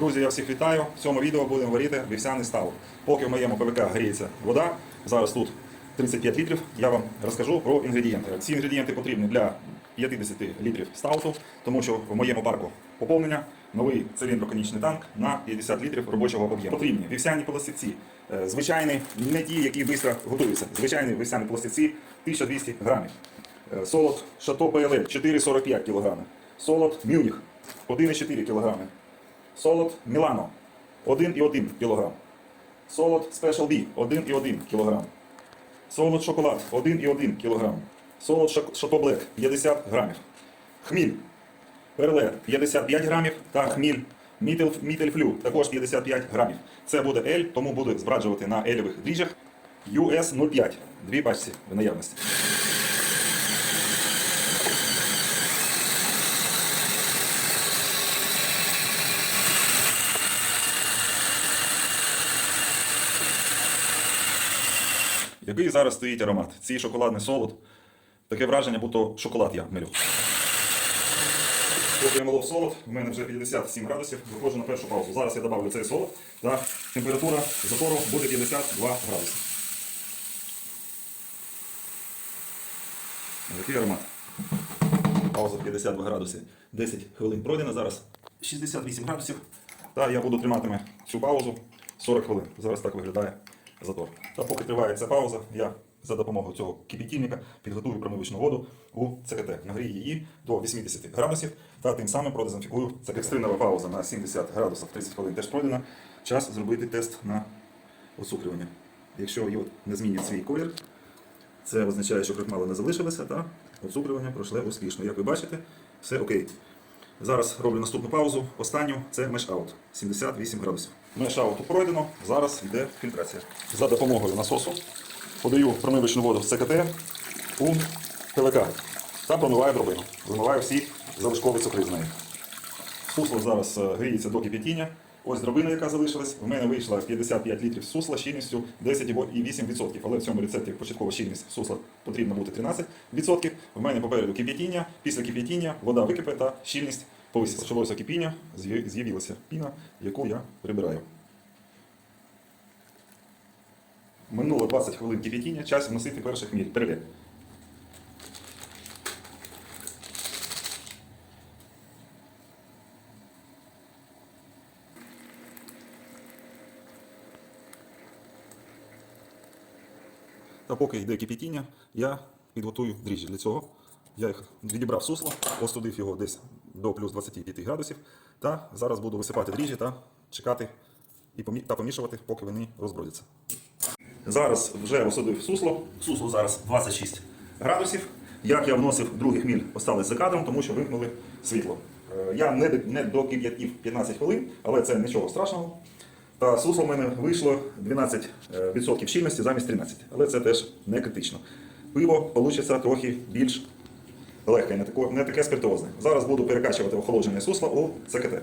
Друзі, я всіх вітаю. В цьому відео будемо варити вівсяний став. Поки в моєму ПВК гріється вода, зараз тут 35 літрів, я вам розкажу про інгредієнти. Ці інгредієнти потрібні для 50 літрів стауту, тому що в моєму парку поповнення новий циліндроконічний танк на 50 літрів робочого об'єму. Потрібні вівсяні пластівці, е, звичайні, не ті, які швидко готуються. Звичайні вівсяні пластівці 1200 грамів. Е, Солод Шато ПЛЛ 4,45 кг. Солод Мюніх 1,4 кг. Солод Мілано 1,1 кг. Солод Special B 1,1 кг. Солод шоколад 1,1 кг. Солод Шок- Шато 50 грамів. Хміль Перле 55 грамів та хміль Мітель, Мітельфлю також 55 грамів. Це буде L, тому буду збраджувати на елівих дріжджах US 05. Дві пачці в наявності. Який зараз стоїть аромат? Цей шоколадний солод. Таке враження, будто шоколад я милю. Поки я молов солод, у мене вже 57 градусів, виходжу на першу паузу. Зараз я добавлю цей солод, та температура затору буде 52 градуси. Такий аромат. Пауза 52 градуси. 10 хвилин пройдено. Зараз 68 градусів. Та я буду триматиме цю паузу 40 хвилин. Зараз так виглядає затор. Та поки триває ця пауза, я за допомогою цього кипятильника підготую промивочну воду у ЦКТ. Нагрію її до 80 градусів та тим самим продезінфікую ЦКТ. Екстренова пауза на 70 градусів 30 хвилин теж пройдена. Час зробити тест на оцукрювання. Якщо йод не змінить свій колір, це означає, що крахмалу не залишилося, та оцукрювання пройшло успішно. Як ви бачите, все окей. Зараз роблю наступну паузу. Останню це меш-аут. 78 градусів. Меш-ауту пройдено, зараз йде фільтрація. За допомогою насосу подаю промивочну воду з ЦКТ у ПВК та промиваю дробину. Вимиваю всі залишкові цукри з неї. Сусло зараз е, гріється до кипятіння. Ось дробина, яка залишилась. В мене вийшла 55 літрів сусла щільністю 10,8%. Але в цьому рецепті початкова щільність сусла потрібно бути 13%. В мене попереду кип'ятіння. Після кип'ятіння вода википе та щільність. Почалося кипіння, з'явилася піна, яку я прибираю. Минуло 20 хвилин кип'ятіння, час вносити перший хміль. Перелік. Та поки йде кипятіння, я підготую дріжджі. Для цього я їх відібрав сусло, остудив його десь до плюс 25 градусів. Та зараз буду висипати дріжджі та чекати і помі- та помішувати, поки вони розбродяться. Зараз вже осудив сусло. Сусло зараз 26 градусів. Як я вносив другий хміль, осталось за кадром, тому що вимкнули світло. Е, Я не, не докип'ятів 15 хвилин, але це нічого страшного. Та сусло в мене вийшло 12% щільності замість 13%. Але це теж не критично. Пиво вийде трохи більш легке, не, тако, не таке спиртуозне. Зараз буду перекачувати охолоджене сусло у ЦКТ.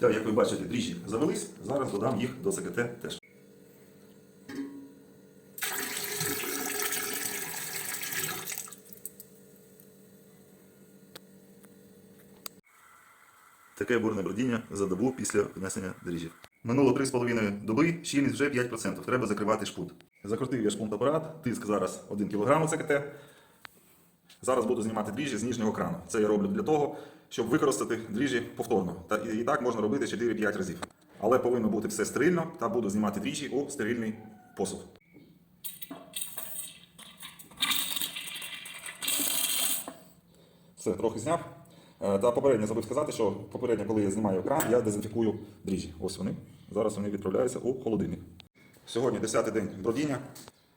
Так, як ви бачите, дріжджі завелись, зараз додам їх до ЦКТ теж. Таке бурне бродіння за добу після внесення дріжджів. Минуло 3,5 доби, щільність вже 5%. Треба закривати шпунт. Закрутив я шпунт апарат, тиск зараз 1 кг у ЦКТ. Зараз буду знімати дріжджі з ніжнього крану. Це я роблю для того, щоб використати дріжджі повторно. Та і, так можна робити 4-5 разів. Але повинно бути все стерильно та буду знімати дріжджі у стерильний посуд. Все, трохи зняв. Е, Та попередньо забув сказати, що попередньо, коли я знімаю екран, я дезінфікую дріжджі. Ось вони. Зараз вони відправляються у холодильник. Сьогодні 10-й день бродіння.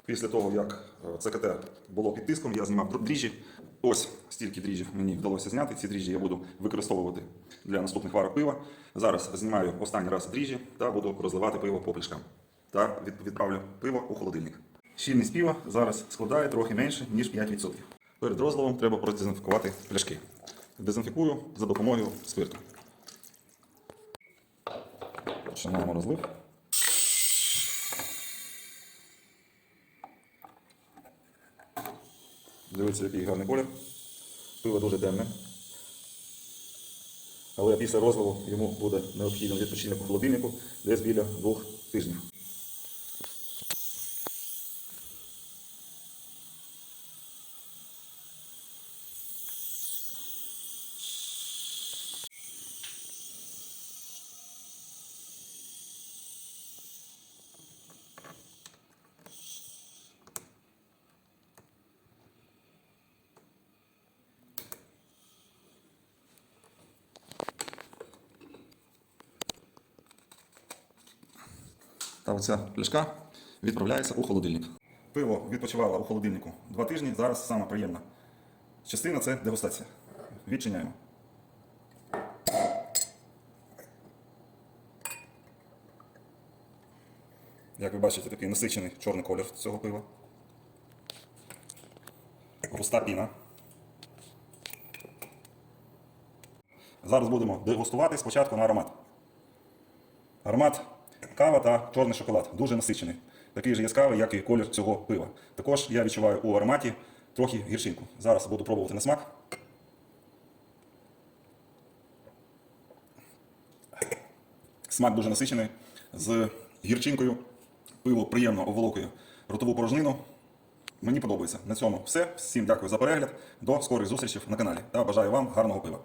Після того, як е, ЦКТ було під тиском, я знімав дріжджі. Ось стільки дріжджів мені вдалося зняти. Ці дріжджі я буду використовувати для наступних варок пива. Зараз знімаю останній раз дріжджі та буду розливати пиво по пляшкам. Та відправлю пиво у холодильник. Щільність пива зараз складає трохи менше, ніж 5%. Перед розливом треба продезінфікувати пляшки. Дезінфікую за допомогою спирту. Починаємо розлив. Дивіться, який гарний колір. Пиво дуже темне. Але після розливу йому буде необхідно відпочинок у холодильнику десь біля двох тижнів. Та оця пляшка відправляється у холодильник. Пиво відпочивало у холодильнику два тижні, зараз саме приємна. Частина це дегустація. Відчиняємо. Як ви бачите, такий насичений чорний колір цього пива. Густа піна. Зараз будемо дегустувати спочатку на аромат. Аромат кава та чорний шоколад. Дуже насичений. Такий же яскравий, як і колір цього пива. Також я відчуваю у ароматі трохи гірчинку. Зараз буду пробувати на смак. Смак дуже насичений. З гірчинкою пиво приємно оволокує ротову порожнину. Мені подобається. На цьому все. Всім дякую за перегляд. До скорих зустрічей на каналі та бажаю вам гарного пива.